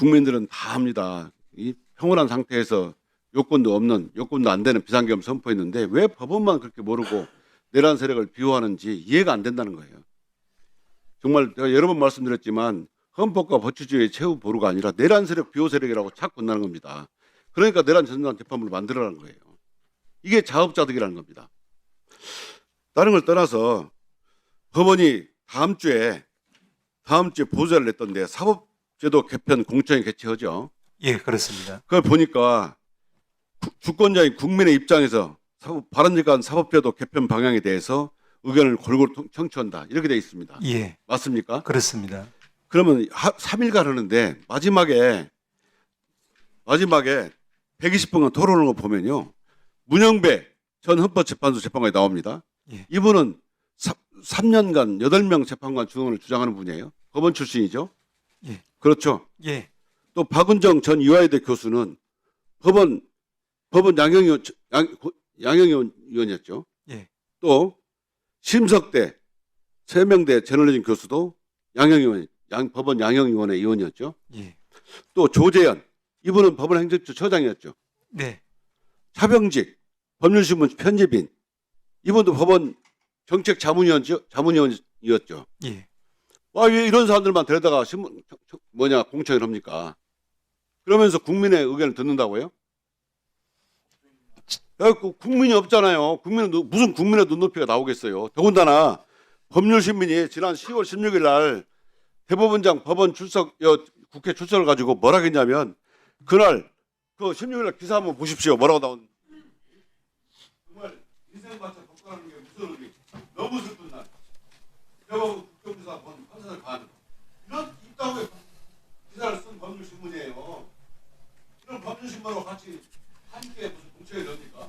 국민들은 다 합니다. 이 평온한 상태에서 요건도 없는 요건도 안 되는 비상계엄 선포했는데 왜 법원만 그렇게 모르고 내란 세력을 비호하는지 이해가 안 된다는 거예요. 정말 제가 여러 번 말씀드렸지만 헌법과 법치주의의 최후 보루가 아니라 내란 세력 비호 세력이라고 자꾸 건다는 겁니다. 그러니까 내란 전산 재판부를 만들어라는 거예요. 이게 자업자득이라는 겁니다. 다른 걸 떠나서 법원이 다음 주에 다음 주에 보좌를 냈던데 사법 제도 개편 공청회 개최하죠. 예, 그렇습니다. 그걸 보니까 구- 주권자인 국민의 입장에서 사법, 바른정한 사법제도 개편 방향에 대해서 의견을 골고루 통- 청취한다 이렇게 돼 있습니다. 예, 맞습니까? 그렇습니다. 그러면 그러면 하, 3일간 하는데 마지막에 마지막에 120분간 토론하는 거 보면요. 문영배 전 헌법재판소 재판관이 나옵니다. 예. 이분은 3, 년간 8명 재판관 중원을 주장하는 분이에요. 법원 출신이죠. 예. 그렇죠. 예, 또 박은정 전 유아이대 교수는 법원 법원 양형위원 양, 양형위원이었죠. 예. 또 심석대 세명대 저널리즘 교수도 양형위원 양 법원 양형위원회 위원이었죠. 예, 또 조재현 이분은 법원 행정처 처장이었죠. 네, 차병직 법률신문 편집인 이분도 법원 정책 자문위원죠 자문위원이었죠. 예, 와왜 이런 사람들만 데려다가 신문 뭐냐 공청회를 합니까? 그러면서 국민의 의견을 듣는다고요? 야, 그 국민이 없잖아요. 국민은 누- 무슨 국민의 눈높이가 나오겠어요. 더군다나 법률신문이 지난 10월 16일 날 대법원장 법원 출석 여, 국회 출석을 가지고 뭐라 했냐면 그날 그 16일 날 기사 한번 보십시오. 뭐라고 나온 정말 인생 바쳐 독과하는 게 무슨 의미? 너무 슬픈 날. 대법원 국정조사 본 판사들 반 이런 이따위의 기사를 쓴 법률신문이에요. 이런 법률신문하고 같이 함께 무슨 듣는 겁니까?